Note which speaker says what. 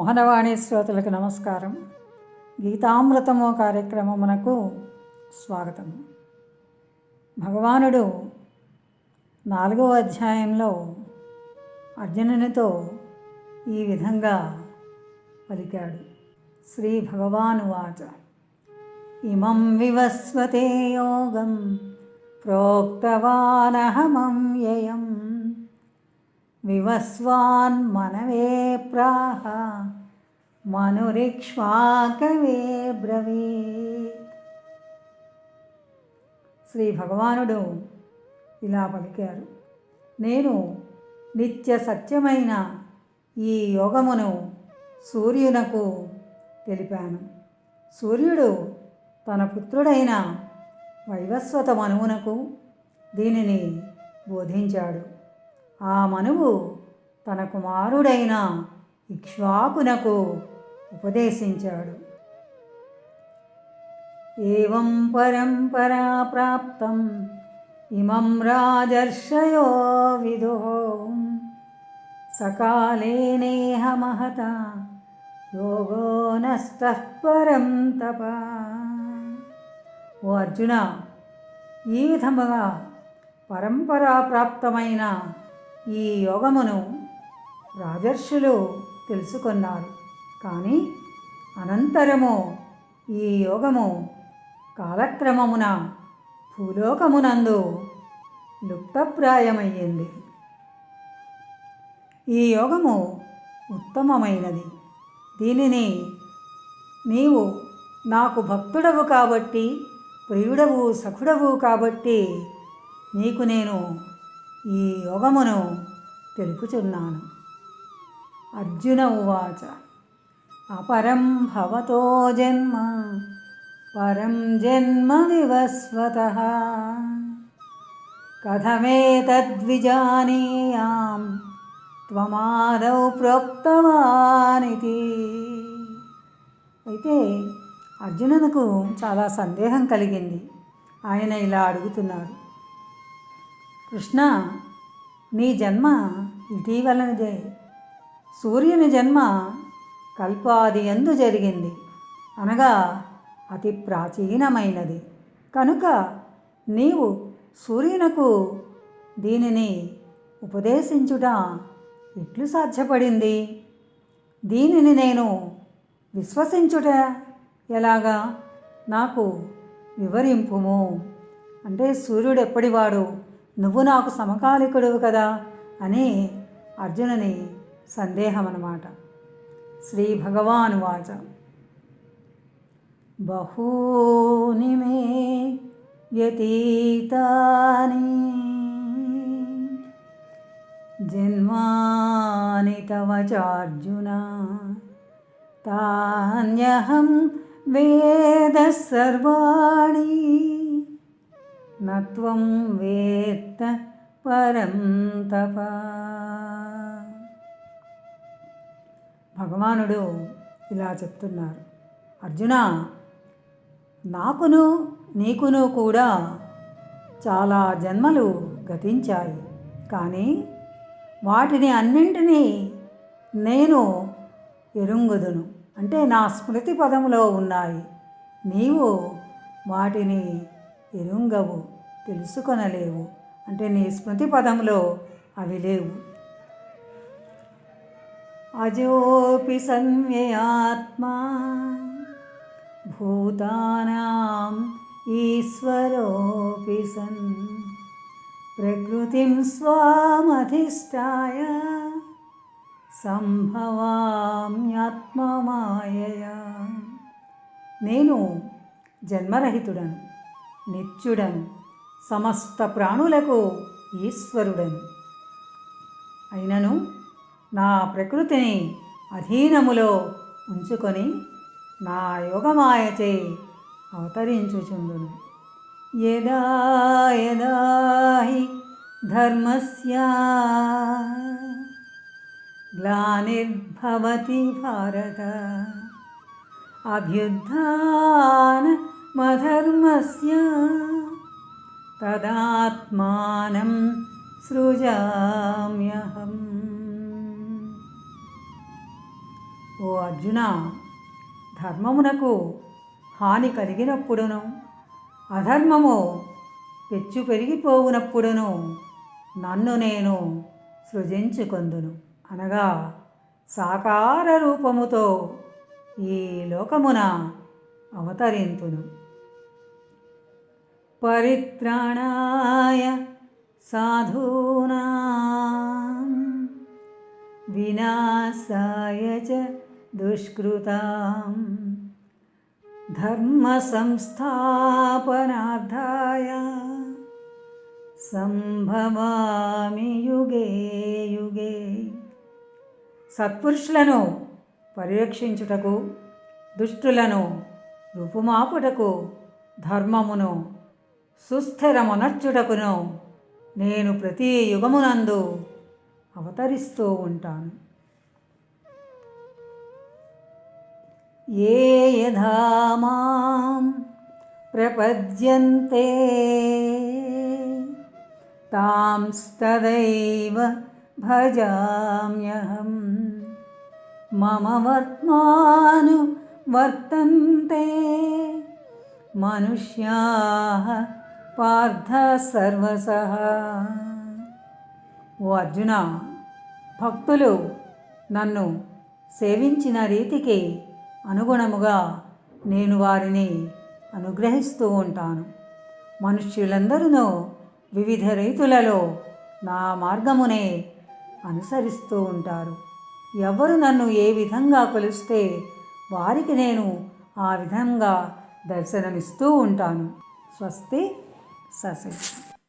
Speaker 1: మోహనవాణి శ్రోతలకు నమస్కారం. గీతామృతము కార్యక్రమమునకు స్వాగతం. భగవానుడు నాలుగవ అధ్యాయంలో అర్జునునితో ఈ విధంగా పలికాడు. శ్రీ భగవాను వాచ. ఇమం వివస్వతే యోగం ప్రోక్తవానహమం యయం వివస్వాన్ మనవే ప్రాహ మనురిక్ష్వాకవే బ్రవీ శ్రీ భగవానుడు ఇలా పలికారు. నేను నిత్య సత్యమైన ఈ యోగమును సూర్యునకు తెలిపాను. సూర్యుడు తన పుత్రుడైన వైవస్వత మనువునకు దీనిని బోధించాడు. ఆ మనువు తన కుమారుడైన ఇక్ష్వాకునకు ఉపదేశించాడు. ఏం పరంపరా ప్రాప్తం ఇమం రాజర్షయో విదో. సకాలేనేహ మహత యోగో నష్ట పరం తప. ఓ అర్జున ఈ విధముగా పరంపరా ప్రాప్తమైన ఈ యోగమును రాజర్షులు తెలుసుకున్నారు. కానీ అనంతరము ఈ యోగము కాలక్రమమున భూలోకమునందు లుప్తప్రాయమయ్యింది. ఈ యోగము ఉత్తమమైనది. దీనిని నీవు నాకు భక్తుడవు కాబట్టి ప్రియుడవు సఖుడవు కాబట్టి నీకు నేను ఈ యోగమును తెలుపుచున్నాను. అర్జున ఉవాచ అపరం భవతో జన్మ పరం జన్మ వివస్వత. కథమేతద్విజానీయాం త్వమాదౌ ప్రోక్తవానితి. అయితే అర్జునునకు చాలా సందేహం కలిగింది. ఆయన ఇలా అడుగుతున్నారు కృష్ణ నీ జన్మ ఇటీవలనిదే సూర్యుని జన్మ కల్పాది ఎందు జరిగింది. అనగా అతి ప్రాచీనమైనది. కనుక నీవు సూర్యునకు దీనిని ఉపదేశించుట ఎట్లు సాధ్యపడింది? దీనిని నేను విశ్వసించుట ఎలాగా? నాకు వివరింపుము. అంటే సూర్యుడు ఎప్పటివాడు? నువ్వు నాకు సమకాలికుడు కదా అని అర్జునుని సందేహం అన్నమాట శ్రీ భగవాను వాచ. బహూని మే వ్యతీతాని జన్మాని తవ చార్జున తాన్యహం వేద సర్వాణి నత్వం వేత్త పరం తప భగవానుడు ఇలా చెప్తున్నారు. అర్జున నాకును నీకును కూడా చాలా జన్మలు గతించాయి. కానీ వాటిని అన్నింటినీ నేను ఎరుంగుదును. అంటే నా స్మృతి పదములో ఉన్నాయి. నీవు వాటిని ఎరుంగవు. తెలుసుకొనలేవు. అంటే నీ స్మృతి పదంలో అవి లేవు. అజోపి సంయయాత్మా భూతానాం ఈశ్వరోపి సన్ ప్రకృతిం స్వామధిష్టాయ సంభవామ్యాత్మమాయయా నేను జన్మరహితుడను నిత్యుడను సమస్త ప్రాణులకు ఈశ్వరుడను. అయినను నా ప్రకృతిని అధీనములో ఉంచుకొని నా యోగమాయచే అవతరించుచుందును యదా యదా హి ధర్మస్య గ్లానిర్భవతి భారత అభ్యుత్థానమధర్మస్య తదాత్మానం సృజామ్యహం ఓ అర్జున ధర్మమునకు హాని కలిగినప్పుడును అధర్మము పెచ్చు పెరిగిపోవునప్పుడును నన్ను నేను సృజించుకొందును అనగా సాకార రూపముతో ఈ లోకమున అవతరింతును. పరిత్రాణాయ సాధూనా వినాశాయ చ దుష్కృతాం ధర్మ సంస్థాపనార్థాయ సంభవామి యుగే యుగే సత్పురుషులను పరిరక్షించుటకు దుష్టులను రూపుమాపుటకు ధర్మమును సుస్థిరమునర్చుటకును నేను ప్రతి యుగమునందు అవతరిస్తూ ఉంటాను. ఏ యథా మాం ప్రపద్యంతే తాంస్తదైవ భజామ్యహం మమ వర్త్మాను వర్తంతే మనుష్యా పార్థ సర్వస ఓ అర్జున భక్తులు నన్ను సేవించిన రీతికి అనుగుణముగా నేను వారిని అనుగ్రహిస్తూ ఉంటాను. మనుష్యులందరూ వివిధ రీతులలో నా మార్గమునే అనుసరిస్తూ ఉంటారు. ఎవరు నన్ను ఏ విధంగా కొలిస్తే వారికి నేను ఆ విధంగా దర్శనమిస్తూ ఉంటాను. స్వస్తి Sasses.